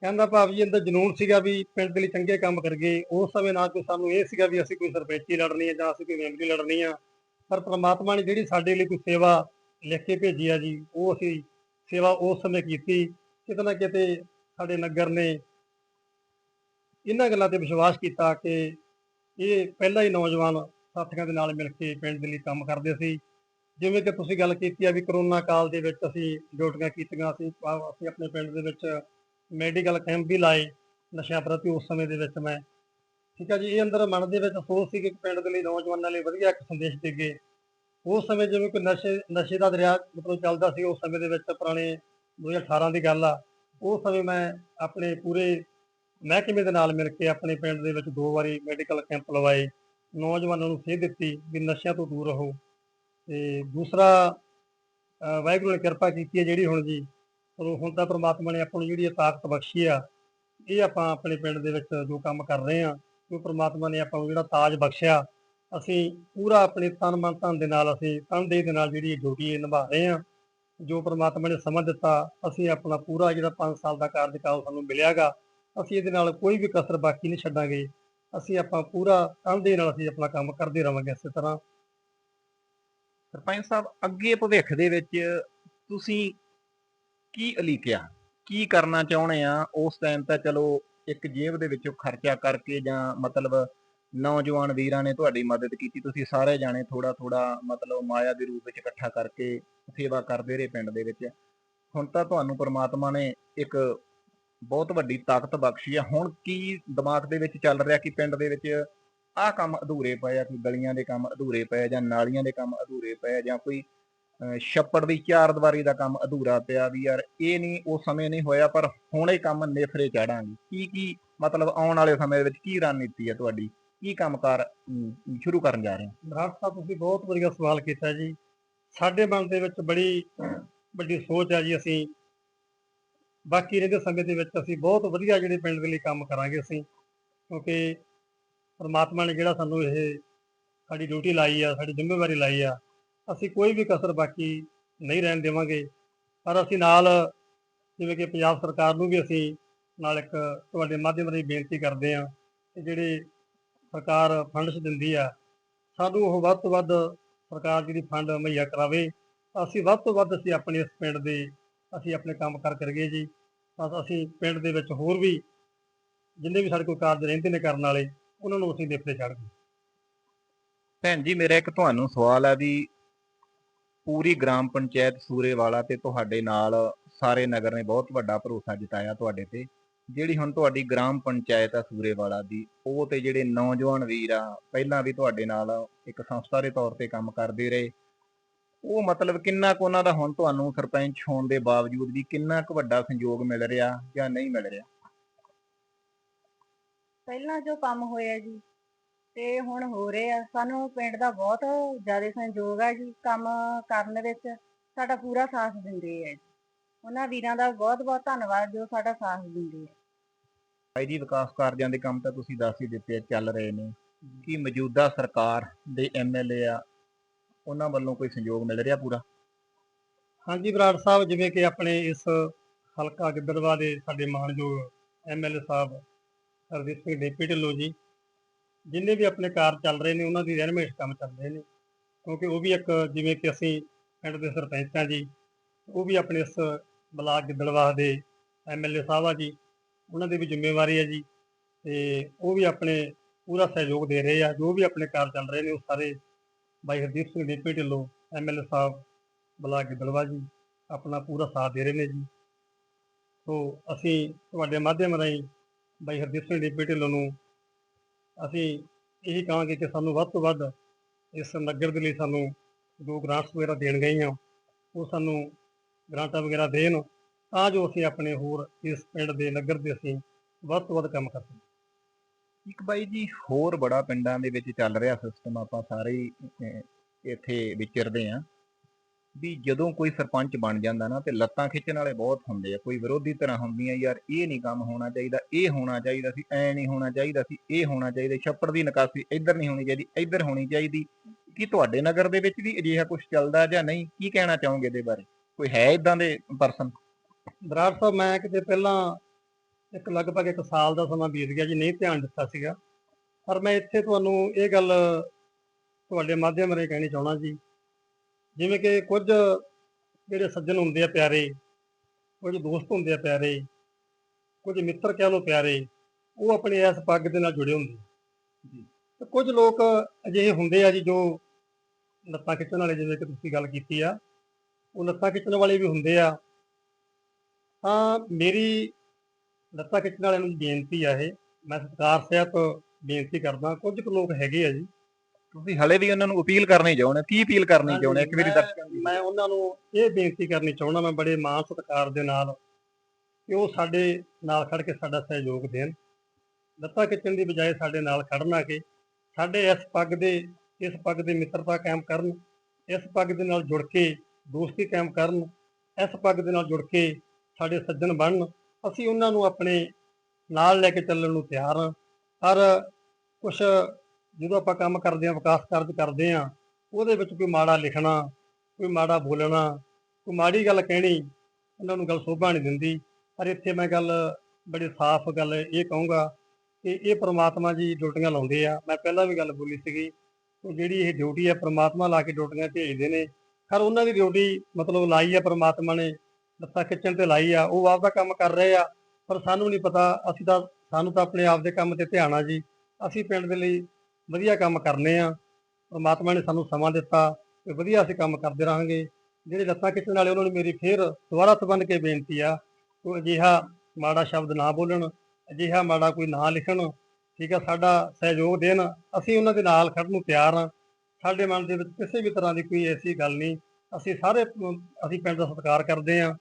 ਕਹਿੰਦਾ ਭਾਵ ਜੀ ਅੰਦਰ ਜਨੂਨ ਸੀਗਾ ਵੀ ਪਿੰਡ ਦੇ ਲਈ ਚੰਗੇ ਕੰਮ ਕਰ ਗਏ। ਉਸ ਸਮੇਂ ਨਾਲ ਕੋਈ ਸਾਨੂੰ ਇਹ ਸੀਗਾ ਵੀ ਅਸੀਂ ਕੋਈ ਸਰਪੰਚੀ ਲੜਨੀ ਹੈ ਜਾਂ ਅਸੀਂ ਕੋਈ ਮੈਂਬਰੀ ਲੜਨੀ ਆ। ਪਰ ਪ੍ਰਮਾਤਮਾ ਨੇ ਜਿਹੜੀ ਸਾਡੇ ਲਈ ਕੋਈ ਸੇਵਾ ਲਿਖ ਕੇ ਭੇਜੀ ਆ ਜੀ, ਉਹ ਅਸੀਂ ਸੇਵਾ ਉਸ ਸਮੇਂ ਕੀਤੀ। ਕਿਤੇ ਨਾ ਕਿਤੇ ਸਾਡੇ ਨਗਰ ਨੇ ਇਹਨਾਂ ਗੱਲਾਂ ਤੇ ਵਿਸ਼ਵਾਸ ਕੀਤਾ ਕਿ ਇਹ ਪਹਿਲਾਂ ਹੀ ਨੌਜਵਾਨ ਸਾਥੀਆਂ ਦੇ ਨਾਲ ਮਿਲ ਕੇ ਪਿੰਡ ਦੇ ਲਈ ਕੰਮ ਕਰਦੇ ਸੀ। ਜਿਵੇਂ ਕਿ ਤੁਸੀਂ ਗੱਲ ਕੀਤੀ ਆ ਵੀ ਕਰੋਨਾ ਕਾਲ ਦੇ ਵਿੱਚ ਅਸੀਂ ਡਿਊਟੀਆਂ ਕੀਤੀਆਂ ਅਸੀਂ ਅਸੀਂ ਆਪਣੇ ਪਿੰਡ ਦੇ ਵਿੱਚ ਮੈਡੀਕਲ ਕੈਂਪ ਵੀ ਲਾਏ ਨਸ਼ਿਆਂ ਪ੍ਰਤੀ ਉਸ ਸਮੇਂ ਦੇ ਵਿੱਚ ਮੈਂ। ਠੀਕ ਆ ਜੀ, ਇਹ ਅੰਦਰ ਮਨ ਦੇ ਵਿੱਚ ਅਫਸੋਸ ਸੀ ਕਿ ਪਿੰਡ ਦੇ ਲਈ ਨੌਜਵਾਨਾਂ ਲਈ ਵਧੀਆ ਇੱਕ ਸੰਦੇਸ਼ ਦੇਗੇ। ਉਸ ਸਮੇਂ ਜਿਵੇਂ ਕੋਈ ਨਸ਼ੇ ਨਸ਼ੇ ਦਾ ਦਰਿਆ ਮਤਲਬ ਚੱਲਦਾ ਸੀ, ਉਸ ਸਮੇਂ ਦੇ ਵਿੱਚ ਪੁਰਾਣੇ 2018 ਦੀ ਗੱਲ ਆ। ਉਸ ਸਮੇਂ ਮੈਂ ਆਪਣੇ ਪੂਰੇ ਮਹਿਕਮੇ ਦੇ ਨਾਲ ਮਿਲ ਕੇ ਆਪਣੇ ਪਿੰਡ ਦੇ ਵਿੱਚ ਦੋ ਵਾਰੀ ਮੈਡੀਕਲ ਕੈਂਪ ਲਵਾਏ। ਨੌਜਵਾਨਾਂ ਨੂੰ ਸੇਧ ਦਿੱਤੀ ਵੀ ਨਸ਼ਿਆਂ ਤੋਂ ਦੂਰ ਰਹੋ। ਤੇ ਦੂਸਰਾ ਵਾਹਿਗੁਰੂ ਨੇ ਕਿਰਪਾ ਕੀਤੀ ਹੈ ਜਿਹੜੀ ਹੁਣ ਜੀ ਚਲੋ ਹੁਣ ਤਾਂ ਪ੍ਰਮਾਤਮਾ ਨੇ ਆਪਾਂ ਨੂੰ ਜਿਹੜੀ ਇਹ ਤਾਕਤ ਬਖਸ਼ੀ ਆ, ਇਹ ਆਪਾਂ ਆਪਣੇ ਪਿੰਡ ਦੇ ਵਿੱਚ ਜੋ ਕੰਮ ਕਰ ਰਹੇ ਆ ਉਹ ਪ੍ਰਮਾਤਮਾ ਨੇ ਆਪਾਂ ਨੂੰ ਜਿਹੜਾ ਤਾਜ ਬਖਸ਼ਿਆ, ਅਸੀਂ ਪੂਰਾ ਆਪਣੇ ਤਨ ਮਨ ਧਨ ਦੇ ਨਾਲ, ਅਸੀਂ ਤਨਦੇਹ ਦੇ ਨਾਲ ਜਿਹੜੀ ਡਿਊਟੀ ਨਿਭਾ ਰਹੇ ਆ ਜੋ ਪ੍ਰਮਾਤਮਾ ਨੇ ਸਮਝ ਦਿੱਤਾ, ਅਸੀਂ ਆਪਣਾ ਪੂਰਾ ਜਿਹੜਾ 5 ਸਾਲ ਦਾ ਕਾਰਜਕਾਲ ਸਾਨੂੰ ਮਿਲਿਆਗਾ, ਅਸੀਂ ਇਹਦੇ ਨਾਲ ਕੋਈ ਵੀ ਕਸਰ ਬਾਕੀ ਨਹੀਂ ਛੱਡਾਂਗੇ। ਅਸੀਂ ਆਪਾਂ ਪੂਰਾ ਤਨਦੇਹ ਨਾਲ ਅਸੀਂ ਆਪਣਾ ਕੰਮ ਕਰਦੇ ਰਵਾਂਗੇ ਇਸੇ ਤਰ੍ਹਾਂ। ਸਰਪੰਚ ਸਾਹਿਬ, ਅੱਗੇ ਭਵਿੱਖ ਦੇ ਵਿੱਚ ਤੁਸੀਂ ਕੀ ਅਲੀਕਿਆ? ਕੀ ਕਰਨਾ ਚਾਹੁੰਦੇ ਆ? ਉਸ ਟਾਈਮ ਤਾਂ ਚਲੋ ਇੱਕ ਜੇਬ ਦੇ ਵਿੱਚੋਂ ਖਰਚਾ ਕਰਕੇ ਜਾਂ ਮਤਲਬ ਨੌਜਵਾਨ ਵੀਰਾਂ ਨੇ ਤੁਹਾਡੀ ਮਦਦ ਕੀਤੀ, ਤੁਸੀਂ ਸਾਰੇ ਜਾਣੇ ਥੋੜਾ ਥੋੜਾ ਮਤਲਬ ਮਾਇਆ ਦੇ ਰੂਪ ਵਿੱਚ ਇਕੱਠਾ ਕਰਕੇ ਸੇਵਾ ਕਰਦੇ ਰਹੇ ਪਿੰਡ ਦੇ ਵਿੱਚ। ਹੁਣ ਤਾਂ ਤੁਹਾਨੂੰ ਪ੍ਰਮਾਤਮਾ ਨੇ ਇੱਕ ਬਹੁਤ ਵੱਡੀ ਤਾਕਤ ਬਖਸ਼ੀ ਆ। ਹੁਣ ਕੀ ਦਿਮਾਗ ਦੇ ਵਿੱਚ ਚੱਲ ਰਿਹਾ ਕਿ ਪਿੰਡ ਦੇ ਵਿੱਚ ਆਹ ਕੰਮ ਅਧੂਰੇ ਪਏ ਆ ਕੋਈ ਗਲੀਆਂ ਦੇ ਕੰਮ ਅਧੂਰੇ ਪਏ ਆ ਜਾਂ ਨਾਲੀਆਂ ਦੇ ਕੰਮ ਅਧੂਰੇ ਪਏ ਆ ਜਾਂ ਕੋਈ ਛੱਪੜ ਦੀ ਚਾਰ ਦੀਵਾਰੀ ਦਾ ਕੰਮ ਅਧੂਰਾ ਪਿਆ ਵੀ ਯਾਰ ਇਹ ਨਹੀਂ ਉਹ ਸਮੇਂ ਨਹੀਂ ਹੋਇਆ ਪਰ ਹੁਣ ਇਹ ਕੰਮ ਨੇਫਰੇ ਚਾੜਾਂਗੇ ਕੀ ਕੀ ਮਤਲਬ ਆਉਣ ਵਾਲੇ ਸਮੇਂ ਦੇ ਵਿੱਚ ਕੀ ਰਣਨੀਤੀ ਹੈ ਤੁਹਾਡੀ? ਕੀ ਕੰਮਕਾਰ ਅਮ, ਸ਼ੁਰੂ ਕਰਨ ਜਾ ਰਹੇ ਹੋ? ਬਰਾੜ ਸਾਹਿਬ ਤੁਸੀਂ ਬਹੁਤ ਵਧੀਆ ਸਵਾਲ ਕੀਤਾ ਜੀ। ਸਾਡੇ ਮਨ ਦੇ ਵਿੱਚ ਬੜੀ ਵੱਡੀ ਸੋਚ ਆ ਜੀ ਅਸੀਂ ਬਾਕੀ ਰਹਿੰਦੇ ਸਮੇਂ ਦੇ ਵਿੱਚ ਅਸੀਂ ਬਹੁਤ ਵਧੀਆ ਜਿਹੜੇ ਪਿੰਡ ਦੇ ਲਈ ਕੰਮ ਕਰਾਂਗੇ ਅਸੀਂ, ਕਿਉਂਕਿ ਪਰਮਾਤਮਾ ਨੇ ਜਿਹੜਾ ਸਾਨੂੰ ਇਹ ਸਾਡੀ ਡਿਊਟੀ ਲਾਈ ਆ, ਸਾਡੀ ਜ਼ਿੰਮੇਵਾਰੀ ਲਾਈ ਆ, ਅਸੀਂ ਕੋਈ ਵੀ ਕਸਰ ਬਾਕੀ ਨਹੀਂ ਰਹਿਣ ਦੇਵਾਂਗੇ। ਪਰ ਅਸੀਂ ਨਾਲ ਜਿਵੇਂ ਕਿ ਪੰਜਾਬ ਸਰਕਾਰ ਨੂੰ ਵੀ ਅਸੀਂ ਨਾਲ ਇੱਕ ਤੁਹਾਡੇ ਮਾਧਿਅਮ ਰਾਹੀਂ ਬੇਨਤੀ ਕਰਦੇ ਆ ਕਿ ਜਿਹੜੇ ਸਰਕਾਰ ਫੰਡਸ ਦਿੰਦੀ ਆ, ਸਾਨੂੰ ਉਹ ਵੱਧ ਤੋਂ ਵੱਧ ਸਰਕਾਰ ਜਿਹੜੀ ਫੰਡ ਮੁਹੱਈਆ ਕਰਾਵੇ। ਅਸੀਂ ਵੱਧ ਤੋਂ ਵੱਧ ਅਸੀਂ ਆਪਣੇ ਇਸ ਪਿੰਡ ਦੇ ਅਸੀਂ ਆਪਣੇ ਕੰਮ ਕਰ ਕਰੀਏ ਜੀ। ਤਾਂ ਅਸੀਂ ਪਿੰਡ ਦੇ ਵਿੱਚ ਹੋਰ ਵੀ ਜਿੰਨੇ ਵੀ ਸਾਡੇ ਕੋਲ ਕਾਰਜ ਰਹਿੰਦੇ ਨੇ ਕਰਨ ਵਾਲੇ, ਉਹਨਾਂ ਨੂੰ ਅਸੀਂ ਦੇਖਦੇ ਚੜ੍ਹਦੇ ਭੈਣ ਜੀ, ਮੇਰਾ ਇੱਕ ਤੁਹਾਨੂੰ ਸਵਾਲ ਹੈ ਵੀ ਪੂਰੀ ਗ੍ਰਾਮ ਪੰਚਾਇਤ ਸੂਰੇਵਾਲਾ ਤੇ ਤੁਹਾਡੇ ਨਾਲ ਸਾਰੇ ਨਗਰ ਨੇ ਬਹੁਤ ਵੱਡਾ ਭਰੋਸਾ ਜਤਾਇਆ ਤੁਹਾਡੇ ਤੇ। ਜਿਹੜੀ ਹੁਣ ਤੁਹਾਡੀ ਗ੍ਰਾਮ ਪੰਚਾਇਤ ਆ ਸੂਰੇਵਾਲਾ ਦੀ, ਉਹ ਤੇ ਜਿਹੜੇ ਨੌਜਵਾਨ ਵੀਰ ਆ, ਪਹਿਲਾਂ ਵੀ ਤੁਹਾਡੇ ਨਾਲ ਇੱਕ ਸੰਸਥਾ ਦੇ ਤੌਰ ਤੇ ਕੰਮ ਕਰਦੇ ਰਹੇ। ਉਹ ਮਤਲਬ ਕਿੰਨਾ ਕੁ ਉਹਨਾਂ ਦਾ ਹੁਣ ਤੁਹਾਨੂੰ ਸਰਪੰਚ ਹੋਣ ਦੇ ਬਾਵਜੂਦ ਵੀ ਕਿੰਨਾ ਕੁ ਵੱਡਾ ਸੰਯੋਗ ਮਿਲ ਰਿਹਾ ਜਾਂ ਨਹੀਂ ਮਿਲ ਰਿਹਾ? ਪਹਿਲਾਂ ਜੋ ਕੰਮ ਹੋਇਆ ਜੀ ਤੇ ਹੁਣ ਹੋ ਰਹੇ ਆ। ਸਾਨੂੰ ਪਿੰਡ ਦਾ ਬਹੁਤ ਜ਼ਿਆਦਾ ਸਹਿਯੋਗ ਆ ਜੀ ਕੰਮ ਕਰਨ ਵਿੱਚ। ਸਾਡਾ ਪੂਰਾ ਸਾਥ ਦਿੰਦੇ ਆ ਜੀ। ਉਹਨਾਂ ਵੀਰਾਂ ਦਾ ਬਹੁਤ ਬਹੁਤ ਧੰਨਵਾਦ ਜੋ ਸਾਡਾ ਸਾਥ ਦਿੰਦੇ ਆ। ਭਾਈ ਜੀ ਵਿਕਾਸ ਕਾਰਜਾਂ ਦੇ ਕੰਮ ਤਾਂ ਤੁਸੀਂ ਦੱਸ ਹੀ ਦਿੱਤੇ ਆ, ਚੱਲ ਰਹੇ ਨੇ। ਕੀ ਮੌਜੂਦਾ ਸਰਕਾਰ ਦੇ ਐਮਐਲਏ ਆ ਉਹਨਾਂ ਵੱਲੋਂ ਕੋਈ ਸਹਿਯੋਗ ਮਿਲ ਰਿਹਾ ਪੂਰਾ? ਹਾਂਜੀ ਬਰਾੜ ਸਾਹਿਬ, ਜਿਵੇਂ ਕਿ ਆਪਣੇ ਇਸ ਹਲਕਾ ਗਿੱਦੜਵਾ ਦੇ ਸਾਡੇ ਮਾਨਯੋਗ ਐਮਐਲਏ ਸਾਹਿਬ, ਹਰਦੀਪ ਸਿੰਘ ਡੇਪੀ ਢਿੱਲੋਂ ਜੀ, ਜਿੰਨੇ ਵੀ ਆਪਣੇ ਕਾਰ ਚੱਲ ਰਹੇ ਨੇ, ਉਹਨਾਂ ਦੀ ਰਹਿਨਮੇਸ਼ ਕੰਮ ਚੱਲ ਰਹੇ ਨੇ, ਕਿਉਂਕਿ ਉਹ ਵੀ ਇੱਕ ਜਿਵੇਂ ਕਿ ਅਸੀਂ ਪਿੰਡ ਦੇ ਸਰਪੰਚ ਹਾਂ ਜੀ, ਉਹ ਵੀ ਆਪਣੇ ਇਸ ਬਲਾਕ ਗਿੱਦੜਵਾ ਦੇ ਐਮਐਲਏ ਸਾਹਿਬ ਆ ਜੀ, ਉਹਨਾਂ ਦੀ ਵੀ ਜ਼ਿੰਮੇਵਾਰੀ ਹੈ ਜੀ, ਤੇ ਉਹ ਵੀ ਆਪਣੇ ਪੂਰਾ ਸਹਿਯੋਗ ਦੇ ਰਹੇ ਆ, ਜੋ ਵੀ ਆਪਣੇ ਕਾਰ ਚੱਲ ਰਹੇ ਨੇ, ਉਹ ਸਾਰੇ ਬਾਈ ਹਰਦੀਪ ਸਿੰਘ ਡੀਪੀ ਢਿੱਲੋਂ ਐਮਐਲਏ ਸਾਹਿਬ ਬਲਾਕ ਗਿੱਦੜਵਾ ਜੀ, ਆਪਣਾ ਪੂਰਾ ਸਾਥ ਦੇ ਰਹੇ ਨੇ ਜੀ। ਸੋ ਅਸੀਂ ਤੁਹਾਡੇ ਮਾਧਿਅਮ ਰਾਹੀਂ ਬਾਈ ਹਰਦੀਪ ਸਿੰਘ ਡੀਪੀ ਢਿੱਲੋਂ ਨੂੰ ਅਸੀਂ ਇਹੀ ਕਹਾਂਗੇ ਕਿ ਸਾਨੂੰ ਵੱਧ ਤੋਂ ਵੱਧ ਇਸ ਨਗਰ ਦੇ ਲਈ ਸਾਨੂੰ ਜੋ ਗ੍ਰਾਂਟਸ ਵਗੈਰਾ ਦੇਣ ਗਏ ਆ, ਉਹ ਸਾਨੂੰ ਗ੍ਰਾਂਟਾਂ ਵਗੈਰਾ ਦੇਣ ਤਾਂ ਜੋ ਅਸੀਂ ਆਪਣੇ ਹੋਰ ਇਸ ਪਿੰਡ ਦੇ ਨਗਰ ਦੇ ਅਸੀਂ ਵੱਧ ਤੋਂ ਵੱਧ ਕੰਮ ਕਰ ਸਕੀਏ। ਇੱਕ ਬਾਈ ਜੀ ਹੋਰ ਬੜਾ ਪਿੰਡਾਂ ਦੇ ਵਿੱਚ ਚੱਲ ਰਿਹਾ ਸਿਸਟਮ ਆਪਾਂ ਸਾਰੇ ਹੀ ਅਹ, ਇੱਥੇ ਵਿਚਰਦੇ ਆ ਵੀ ਜਦੋਂ ਕੋਈ ਸਰਪੰਚ ਬਣ ਜਾਂਦਾ ਨਾ ਤੇ ਲੱਤਾਂ ਖਿੱਚਣ ਵਾਲੇ ਬਹੁਤ ਹੁੰਦੇ ਆ ਕੋਈ ਵਿਰੋਧੀ ਤਰ੍ਹਾਂ ਹੁੰਦੀਆਂ ਯਾਰ ਇਹ ਨਹੀਂ ਕੰਮ ਹੋਣਾ ਚਾਹੀਦਾ ਇਹ ਹੋਣਾ ਚਾਹੀਦਾ ਸੀ ਐ ਨਹੀਂ ਹੋਣਾ ਚਾਹੀਦਾ ਸੀ ਇਹ ਹੋਣਾ ਚਾਹੀਦਾ ਛੱਪੜ ਦੀ ਨਿਕਾਸੀ ਇੱਧਰ ਨਹੀਂ ਹੋਣੀ ਚਾਹੀਦੀ ਇੱਧਰ ਹੋਣੀ ਚਾਹੀਦੀ। ਕੀ ਤੁਹਾਡੇ ਨਗਰ ਦੇ ਵਿੱਚ ਵੀ ਅਜਿਹਾ ਕੁਝ ਚੱਲਦਾ ਜਾਂ ਨਹੀਂ? ਕੀ ਕਹਿਣਾ ਚਾਹੋਗੇ ਇਹਦੇ ਬਾਰੇ? ਕੋਈ ਹੈ ਇਦਾਂ ਦੇ ਪਰਸਨ ਦਰਾੜ ਸਾਹਿਬ ਮੈਂ ਕਿਤੇ ਪਹਿਲਾਂ ਇੱਕ ਲਗਭਗ ਇੱਕ ਸਾਲ ਦਾ ਸਮਾਂ ਬੀਤ ਗਿਆ ਜੀ ਨਹੀਂ ਧਿਆਨ ਦਿੱਤਾ ਸੀਗਾ। ਪਰ ਮੈਂ ਇੱਥੇ ਤੁਹਾਨੂੰ ਇਹ ਗੱਲ ਤੁਹਾਡੇ ਮਾਧਿਅਮ ਰਾਹੀਂ ਕਹਿਣੀ ਚਾਹਣਾ ਜੀ ਜਿਵੇਂ ਕਿ ਕੁਝ ਜਿਹੜੇ ਸੱਜਣ ਹੁੰਦੇ ਆ ਪਿਆਰੇ ਕੁਝ ਦੋਸਤ ਹੁੰਦੇ ਆ ਪਿਆਰੇ ਕੁਝ ਮਿੱਤਰ ਕਹਿ ਲਓ ਪਿਆਰੇ ਉਹ ਆਪਣੇ ਇਸ ਪੱਗ ਦੇ ਨਾਲ ਜੁੜੇ ਹੁੰਦੇ ਜੀ। ਤੇ ਕੁਝ ਲੋਕ ਅਜਿਹੇ ਹੁੰਦੇ ਆ ਜੀ ਜੋ ਲੱਤਾਂ ਖਿੱਚਣ ਵਾਲੇ ਜਿਵੇਂ ਕਿ ਤੁਸੀਂ ਗੱਲ ਕੀਤੀ ਆ ਉਹ ਲੱਤਾਂ ਖਿੱਚਣ ਵਾਲੇ ਵੀ ਹੁੰਦੇ ਆ। ਤਾਂ ਮੇਰੀ ਲੱਤਾਂ ਖਿੱਚਣ ਵਾਲਿਆਂ ਨੂੰ ਬੇਨਤੀ ਆ ਇਹ ਮੈਂ ਸਤਿਕਾਰ ਸਹਿਤ ਬੇਨਤੀ ਕਰਦਾ ਕੁਝ ਕੁ ਲੋਕ ਹੈਗੇ ਆ ਜੀ ਤੁਸੀਂ ਹਲੇ ਵੀ ਉਹਨਾਂ ਨੂੰ ਅਪੀਲ ਕਰਨੀ ਚਾਹੁੰਦੇ ਹੋ। ਕੀ ਅਪੀਲ ਕਰਨੀ ਚਾਹੁੰਦੇ ਹੋ? ਇੱਕ ਵਾਰੀ ਦਰਸ਼ਕਾਂ ਨੂੰ ਮੈਂ ਉਹਨਾਂ ਨੂੰ ਇਹ ਬੇਨਤੀ ਕਰਨੀ ਚਾਹੁੰਦਾ ਮੈਂ ਬੜੇ ਮਾਣ ਸਤਿਕਾਰ ਦੇ ਨਾਲ ਕਿ ਉਹ ਸਾਡੇ ਨਾਲ ਖੜ ਕੇ ਸਾਡਾ ਸਹਿਯੋਗ ਦੇਣ ਲੱਤਾਂ ਖਿੱਚਣ ਦੀ ਬਜਾਏ ਸਾਡੇ ਨਾਲ ਖੜਨਾ ਕਿ ਸਾਡੇ ਇਸ ਪੱਗ ਦੇ ਇਸ ਪੱਗ ਦੇ ਮਿੱਤਰਤਾ ਕਾਇਮ ਕਰਨ ਇਸ ਪੱਗ ਦੇ ਨਾਲ ਜੁੜ ਕੇ ਦੋਸਤੀ ਕਾਇਮ ਕਰਨ ਇਸ ਪੱਗ ਦੇ ਨਾਲ ਜੁੜ ਕੇ ਸਾਡੇ ਸੱਜਣ ਬਣਨ ਅਸੀਂ ਉਹਨਾਂ ਨੂੰ ਆਪਣੇ ਨਾਲ ਲੈ ਕੇ ਚੱਲਣ ਨੂੰ ਤਿਆਰ ਹਾਂ। ਪਰ ਕੁਝ ਜਦੋਂ ਆਪਾਂ ਕੰਮ ਕਰਦੇ ਹਾਂ, ਵਿਕਾਸ ਕਾਰਜ ਕਰਦੇ ਹਾਂ, ਉਹਦੇ ਵਿੱਚ ਕੋਈ ਮਾੜਾ ਲਿਖਣਾ, ਕੋਈ ਮਾੜਾ ਬੋਲਣਾ, ਕੋਈ ਮਾੜੀ ਗੱਲ ਕਹਿਣੀ ਉਹਨਾਂ ਨੂੰ ਗੱਲ ਸੋਭਾ ਨਹੀਂ ਦਿੰਦੀ। ਪਰ ਇੱਥੇ ਮੈਂ ਗੱਲ ਬੜੀ ਸਾਫ਼ ਗੱਲ ਇਹ ਕਹੂੰਗਾ ਕਿ ਇਹ ਪ੍ਰਮਾਤਮਾ ਜੀ ਡਿਊਟੀਆਂ ਲਾਉਂਦੇ ਆ। ਮੈਂ ਪਹਿਲਾਂ ਵੀ ਗੱਲ ਬੋਲੀ ਸੀਗੀ ਕਿ ਜਿਹੜੀ ਇਹ ਡਿਊਟੀ ਆ ਪ੍ਰਮਾਤਮਾ ਲਾ ਕੇ ਡਿਊਟੀਆਂ ਭੇਜਦੇ ਨੇ। ਪਰ ਉਹਨਾਂ ਦੀ ਡਿਊਟੀ ਮਤਲਬ ਲਾਈ ਆ ਪ੍ਰਮਾਤਮਾ ਨੇ। ਲੱਤਾਂ ਖਿੱਚਣ ਤੇ ਲਾਈ ਆ, ਉਹ ਆਪਦਾ ਕੰਮ ਕਰ ਰਹੇ ਆ, ਪਰ ਸਾਨੂੰ ਨਹੀਂ ਪਤਾ, ਅਸੀਂ ਤਾਂ, ਸਾਨੂੰ ਤਾਂ ਆਪਣੇ ਆਪ ਦੇ ਕੰਮ ਤੇ ਧਿਆਨ ਆ ਜੀ। ਅਸੀਂ ਪਿੰਡ ਦੇ ਲਈ ਵਧੀਆ ਕੰਮ ਕਰਨੇ ਆ, ਪਰਮਾਤਮਾ ਨੇ ਸਾਨੂੰ ਸਮਾਂ ਦਿੱਤਾ ਕਿ ਵਧੀਆ ਅਸੀਂ ਕੰਮ ਕਰਦੇ ਰਹਾਂਗੇ। ਜਿਹੜੇ ਲੱਤਾਂ ਖਿੱਚਣ ਵਾਲੇ, ਉਹਨਾਂ ਨੂੰ ਮੇਰੀ ਫੇਰ ਦੁਬਾਰਾ ਸੰਬੰਧ ਕੇ ਬੇਨਤੀ ਆ ਕਿ ਅਜਿਹਾ ਮਾੜਾ ਸ਼ਬਦ ਨਾ ਬੋਲਣ, ਅਜਿਹਾ ਮਾੜਾ ਕੋਈ ਨਾ ਲਿਖਣ, ਠੀਕ ਆ, ਸਾਡਾ ਸਹਿਯੋਗ ਦੇਣ। ਅਸੀਂ ਉਹਨਾਂ ਦੇ ਨਾਲ ਖੜਨ ਨੂੰ ਤਿਆਰ ਹਾਂ ਸਾਡੇ ਮਨ ਦੇ ਵਿੱਚ ਕਿਸੇ ਵੀ ਤਰ੍ਹਾਂ ਦੀ ਕੋਈ ਐਸੀ ਗੱਲ ਨਹੀਂ। ਅਸੀਂ ਸਾਰੇ ਅਸੀਂ ਪਿੰਡ ਦਾ ਸਤਿਕਾਰ ਕਰਦੇ ਹਾਂ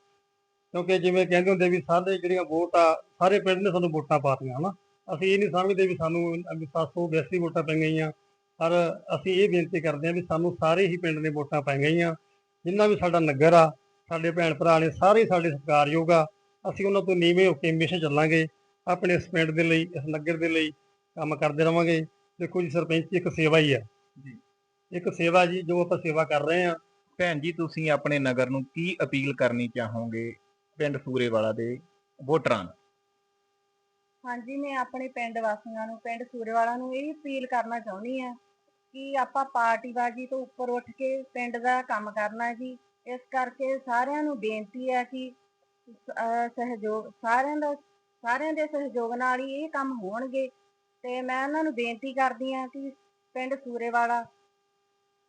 ਕਿਉਂਕਿ ਜਿਵੇਂ ਕਹਿੰਦੇ ਹੁੰਦੇ ਵੀ ਸਾਰੇ ਜਿਹੜੀਆਂ ਵੋਟ ਆ ਸਾਰੇ ਪਿੰਡ ਨੇ ਸਾਨੂੰ ਵੋਟਾਂ ਪਾਤੀਆਂ ਹਨਾ? ਅਸੀਂ ਇਹ ਨਹੀਂ ਸਮਝਦੇ ਵੀ ਸਾਨੂੰ 782 ਵੋਟਾਂ ਪੈ ਗਈਆਂ। ਪਰ ਅਸੀਂ ਇਹ ਬੇਨਤੀ ਕਰਦੇ ਹਾਂ ਵੀ ਸਾਨੂੰ ਸਾਰੇ ਹੀ ਪਿੰਡ ਨੇ ਵੋਟਾਂ ਪੈ ਗਈਆਂ। ਜਿੰਨਾ ਵੀ ਸਾਡਾ ਨਗਰ ਆ ਸਾਡੇ ਭੈਣ ਭਰਾ ਨੇ ਸਾਰੇ ਸਾਡੇ ਸਤਿਕਾਰਯੋਗ ਆ। ਅਸੀਂ ਉਹਨਾਂ ਤੋਂ ਨੀਵੇਂ ਹੋ ਕੇ ਹਮੇਸ਼ਾ ਚੱਲਾਂਗੇ। ਆਪਣੇ ਇਸ ਪਿੰਡ ਦੇ ਲਈ ਇਸ ਨਗਰ ਦੇ ਲਈ ਕੰਮ ਕਰਦੇ ਰਵਾਂਗੇ। ਦੇਖੋ ਜੀ ਸਰਪੰਚ ਇੱਕ ਸੇਵਾ ਹੀ ਆ। ਜੀ। ਇੱਕ ਸੇਵਾ ਜੀ ਜੋ ਆਪਾਂ ਸੇਵਾ ਕਰ ਰਹੇ ਆ ਭੈਣ ਜੀ ਤੁਸੀਂ ਆਪਣੇ ਨਗਰ ਨੂੰ ਕੀ ਅਪੀਲ ਕਰਨੀ ਚਾਹੋਗੇ? ਪਿੰਡ ਸੂਰੇਵਾਲਾ ਦੇ ਵੋਟਰਾਂ ਨੂੰ? ਹਾਂਜੀ, ਮੈਂ ਆਪਣੇ ਪਿੰਡ ਵਾਸੀਆਂ ਨੂੰ, ਪਿੰਡ ਸੂਰੇਵਾਲਾ ਨੂੰ ਇਹ ਅਪੀਲ ਕਰਨਾ ਚਾਹੁੰਦੀ ਆ ਕਿ ਆਪਾਂ ਪਾਰਟੀਬਾਜ਼ੀ ਤੋਂ ਉੱਪਰ ਉੱਠ ਕੇ ਪਿੰਡ ਦਾ ਕੰਮ ਕਰਨਾ ਜੀ। ਇਸ ਕਰਕੇ ਸਾਰਿਆਂ ਨੂੰ ਬੇਨਤੀ ਹੈ ਕਿ ਸਹਿਯੋਗ, ਸਾਰਿਆਂ ਦਾ, ਸਾਰਿਆਂ ਦੇ ਸਹਿਯੋਗ ਨਾਲ ਹੀ ਇਹ ਕੰਮ ਹੋਣਗੇ। ਤੇ ਮੈਂ ਉਹਨਾਂ ਨੂੰ ਬੇਨਤੀ ਕਰਦੀ ਆ ਕਿ ਪਿੰਡ ਸੂਰੇਵਾਲਾ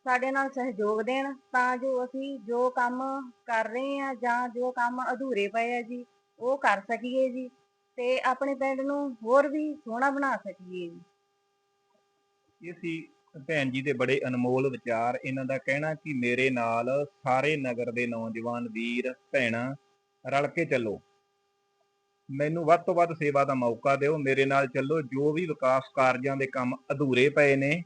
ਸਾਡੇ ਨਾਲ ਸਹਿਯੋਗ ਦੇਣ, ਤਾਂ ਜੋ ਅਸੀਂ ਜੋ ਕੰਮ ਕਰ ਰਹੇ ਆ ਜਾਂ ਜੋ ਕੰਮ ਅਧੂਰੇ ਪਏ ਆ ਜੀ, ਉਹ ਕਰ ਸਕੀਏ ਜੀ ਤੇ ਆਪਣੇ ਪਿੰਡ ਨੂੰ ਹੋਰ ਵੀ ਸੋਹਣਾ ਬਣਾ ਸਕੀਏ ਜੀ। ਇਹ ਸੀ ਭੈਣ ਜੀ ਦੇ ਬੜੇ ਅਨਮੋਲ ਵਿਚਾਰ, ਇਹਨਾਂ ਦਾ ਕਹਿਣਾ ਕਿ ਮੇਰੇ ਨਾਲ ਸਾਰੇ ਨਗਰ ਦੇ ਨੌਜਵਾਨ ਵੀਰ, ਭੈਣਾਂ ਰਲ ਕੇ ਚੱਲੋ। ਮੈਨੂੰ ਵੱਧ ਤੋਂ ਵੱਧ ਸੇਵਾ ਦਾ ਮੌਕਾ ਦਿਓ, ਮੇਰੇ ਨਾਲ ਚੱਲੋ, ਜੋ ਵੀ ਵਿਕਾਸ ਕਾਰਜਾਂ ਦੇ ਕੰਮ ਅਧੂਰੇ ਪਏ ਨੇ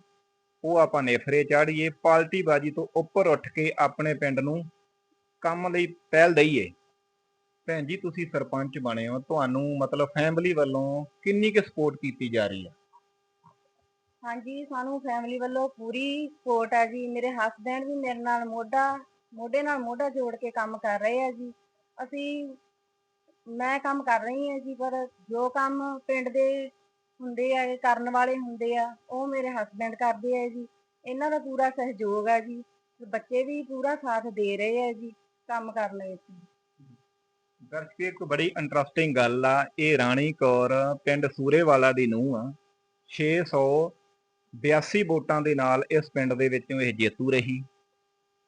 ਉਹ ਆਪਾਂ ਨੇਫਰੇ ਚਾੜੀਏ ਪਾਲਟੀਬਾਜ਼ੀ ਤੋਂ ਉੱਪਰ ਉੱਠ ਕੇ ਆਪਣੇ ਪਿੰਡ ਨੂੰ ਕੰਮ ਲਈ ਪਹਿਲ ਦਈਏ। ਭੈਣ ਜੀ, ਤੁਸੀਂ ਸਰਪੰਚ ਬਣੇ ਹੋ। ਤੁਹਾਨੂੰ ਮਤਲਬ ਫੈਮਿਲੀ ਵੱਲੋਂ ਕਿੰਨੀ ਕੁ ਸਪੋਰਟ ਕੀਤੀ ਜਾ ਰਹੀ ਹੈ? ਹਾਂਜੀ, ਸਾਨੂੰ ਫੈਮਿਲੀ ਵੱਲੋਂ ਪੂਰੀ ਸਪੋਰਟ ਹੈ ਜੀ। ਮੇਰੇ ਹਸਬੈਂਡ ਵੀ ਮੇਰੇ ਨਾਲ ਮੋਢਾ, ਮੋਢੇ ਨਾਲ ਮੋਢਾ ਜੋੜ ਕੇ ਕੰਮ ਕਰ ਰਹੇ ਆ ਜੀ। ਅਸੀਂ, ਮੈਂ ਕੰਮ ਕਰ ਰਹੀ ਹਾਂ ਜੀ, ਪਰ ਜੋ ਕੰਮ ਪਿੰਡ ਦੇ ਹੁੰਦੇ ਆ ਕਰਨ ਵਾਲੇ ਹੁੰਦੇ ਆ, ਉਹ ਮੇਰੇ ਹਸਬੈਂਡ ਕਰਦੇ ਆ ਜੀ। ਇਹਨਾਂ ਦਾ ਪੂਰਾ ਸਹਿਯੋਗ ਹੈ ਜੀ। ਬੱਚੇ ਵੀ ਪੂਰਾ ਸਾਥ ਦੇ ਰਹੇ ਆ ਜੀ, ਕੰਮ ਕਰਨ ਵਿੱਚ। ਦਰਸ਼ਕ, ਇੱਕ ਬੜੀ ਇੰਟਰਸਟਿੰਗ ਗੱਲ ਆ। ਇਹ ਰਾਣੀ ਕੌਰ ਪਿੰਡ ਸੂਰੇਵਾਲਾ ਦੀ ਨੂੰਹ ਆ। 682 ਵੋਟਾਂ ਦੇ ਨਾਲ ਇਸ ਪਿੰਡ ਦੇ ਵਿੱਚੋਂ ਇਹ ਜੇਤੂ ਰਹੀ।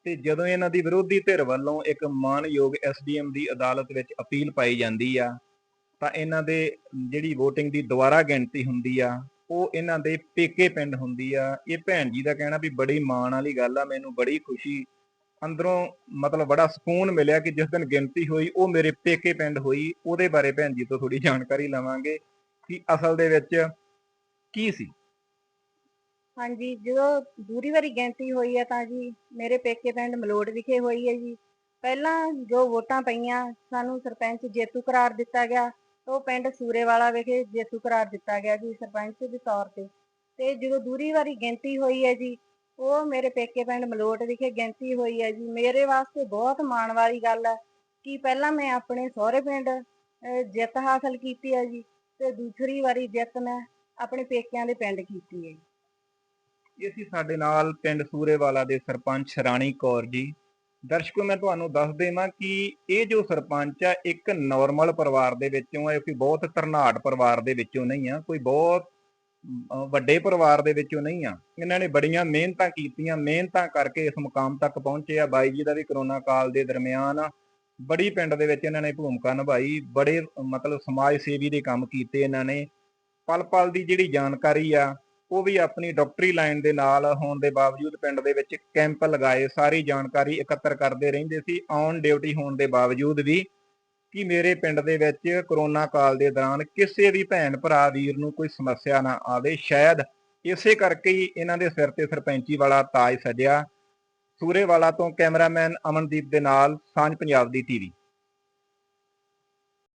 ਤੇ ਜਦੋਂ ਇਹਨਾਂ ਦੀ ਵਿਰੋਧੀ ਧਿਰ ਵੱਲੋਂ ਇੱਕ ਮਾਨਯੋਗ ਐਸਡੀਐਮ ਦੀ ਅਦਾਲਤ ਵਿੱਚ ਅਪੀਲ ਪਾਈ ਜਾਂਦੀ ਆ ਤਾਂ ਇਹਨਾਂ ਦੇ ਜਿਹੜੀ VOTING ਦੀ ਦੁਬਾਰਾ ਗਿਣਤੀ ਹੁੰਦੀ ਆ, ਉਹ ਇਹਨਾਂ ਦੇ ਪੇਕੇ ਪਿੰਡ ਹੁੰਦੀ ਆ। ਇਹ ਭੈਣ ਜੀ ਦਾ ਕਹਿਣਾ ਵੀ ਬੜੀ ਮਾਣ ਵਾਲੀ ਗੱਲ ਆ, ਮੈਨੂੰ ਬੜੀ ਖੁਸ਼ੀ, ਅੰਦਰੋਂ ਮਤਲਬ ਬੜਾ ਸਕੂਨ ਮਿਲਿਆ ਕਿ ਜਿਸ ਦਿਨ ਗਿਣਤੀ ਹੋਈ, ਉਹ ਮੇਰੇ ਪੇਕੇ ਪਿੰਡ ਹੋਈ, ਉਹਦੇ ਬਾਰੇ ਭੈਣ ਜੀ ਤੋਂ ਥੋੜੀ ਜਾਣਕਾਰੀ ਲਵਾਂਗੇ ਕਿ ਅਸਲ ਦੇ ਵਿੱਚ ਕੀ ਸੀ। ਹਾਂਜੀ, ਜਦੋਂ ਦੂਰੀ ਵਾਰੀ ਗਿਣਤੀ ਹੋਈ ਹੈ ਤਾਂ ਜੀ, ਮੇਰੇ ਪੇਕੇ ਪਿੰਡ ਮਲੋਟ ਵਿਖੇ ਹੋਈ ਹੈ ਜੀ। ਪਹਿਲਾਂ ਜੋ ਵੋਟਾਂ ਪਈਆਂ, ਸਾਨੂੰ ਸਰਪੰਚ ਜੇਤੂ ਕਰਾਰ ਦਿੱਤਾ ਗਿਆ। ਉਹ ਪਿੰਡ ਸੂਰੇਵਾਲਾ ਵਿਖੇ ਜੇਤੂ ਕਰਾਰ ਦਿੱਤਾ ਗਿਆ ਜੀ, ਸਰਪੰਚ ਦੇ ਤੌਰ ਤੇ। ਤੇ ਜਦੋਂ ਦੂਰੀ ਵਾਰੀ ਗਿਣਤੀ ਹੋਈ ਹੈ ਜੀ, ਉਹ ਮੇਰੇ ਪੇਕੇ ਪਿੰਡ ਮਲੋਟ ਵਿਖੇ ਗਿਣਤੀ ਹੋਈ ਹੈ ਜੀ। ਮੇਰੇ ਵਾਸਤੇ ਬਹੁਤ ਮਾਣ ਵਾਲੀ ਗੱਲ ਹੈ ਕਿ ਪਹਿਲਾਂ ਮੈਂ ਆਪਣੇ ਸਹੁਰੇ ਪਿੰਡ ਜਿੱਤ ਹਾਸਲ ਕੀਤੀ ਹੈ ਜੀ ਤੇ ਦੂਸਰੀ ਵਾਰੀ ਜਿੱਤ ਮੈਂ ਆਪਣੇ ਪੇਕਿਆਂ ਦੇ ਪਿੰਡ ਕੀਤੀ ਹੈ ਇਹ ਸੀ ਸਾਡੇ ਨਾਲ ਪਿੰਡ ਸੂਰੇਵਾਲਾ ਦੇ ਸਰਪੰਚ ਰਾਣੀ ਕੌਰ ਜੀ ਦਰਸ਼ਕੋ, ਮੈਂ ਤੁਹਾਨੂੰ ਦੱਸ ਦੇਵਾਂ ਕਿ ਇਹ ਜੋ ਸਰਪੰਚ ਆ, ਇੱਕ ਨਾਰਮਲ ਪਰਿਵਾਰ ਦੇ ਵਿੱਚੋਂ ਆ ਕੋਈ ਬਹੁਤ ਧਰਨਾੜ ਪਰਿਵਾਰ ਦੇ ਵਿੱਚੋਂ ਨਹੀਂ ਆ, ਕੋਈ ਬਹੁਤ ਵੱਡੇ ਪਰਿਵਾਰ ਦੇ ਵਿੱਚੋਂ ਨਹੀਂ ਆ। ਇਹਨਾਂ ਨੇ ਬੜੀਆਂ ਮਿਹਨਤਾਂ ਕੀਤੀਆਂ, ਮਿਹਨਤਾਂ ਕਰਕੇ ਇਸ ਮੁਕਾਮ ਤੱਕ ਪਹੁੰਚੇ ਆ। ਬਾਈ ਜੀ ਦਾ ਵੀ ਕਰੋਨਾ ਕਾਲ ਦੇ ਦਰਮਿਆਨ ਬੜੀ ਪਿੰਡ ਦੇ ਵਿੱਚ ਇਹਨਾਂ ਨੇ ਭੂਮਿਕਾ ਨਿਭਾਈ, ਬੜੇ, ਮਤਲਬ ਸਮਾਜ ਸੇਵੀ ਦੇ ਕੰਮ ਕੀਤੇ ਇਹਨਾਂ ਨੇ। ਪਲ ਪਲ ਦੀ ਜਿਹੜੀ ਜਾਣਕਾਰੀ ਆ ਉਹ ਵੀ ਆਪਣੀ ਡਾਕਟਰੀ ਲਾਈਨ ਦੇ ਨਾਲ ਹੋਣ ਦੇ ਬਾਵਜੂਦ ਪਿੰਡ ਦੇ ਵਿੱਚ ਕੈਂਪ ਲਗਾਏ, ਸਾਰੀ ਜਾਣਕਾਰੀ ਇਕੱਤਰ ਕਰਦੇ ਰਹਿੰਦੇ ਸੀ, ਔਨ ਡਿਊਟੀ ਹੋਣ ਦੇ ਬਾਵਜੂਦ ਵੀ ਕਿ ਮੇਰੇ ਪਿੰਡ ਦੇ ਵਿੱਚ ਕਰੋਨਾ ਕਾਲ ਦੇ ਦੌਰਾਨ ਕਿਸੇ ਵੀ ਭੈਣ ਭਰਾ ਵੀਰ ਨੂੰ ਕੋਈ ਸਮੱਸਿਆ ਨਾ ਆਵੇ, ਸ਼ਾਇਦ ਇਸੇ ਕਰਕੇ ਹੀ ਇਹਨਾਂ ਦੇ ਸਿਰ ਤੇ ਸਰਪੰਚੀ ਵਾਲਾ ਤਾਜ ਸਜਿਆ। ਸੂਰੇਵਾਲਾ ਤੋਂ ਕੈਮਰਾਮੈਨ ਅਮਨਦੀਪ ਦੇ ਨਾਲ, ਸਾਂਝ ਪੰਜਾਬ ਦੀ ਟੀਵੀ।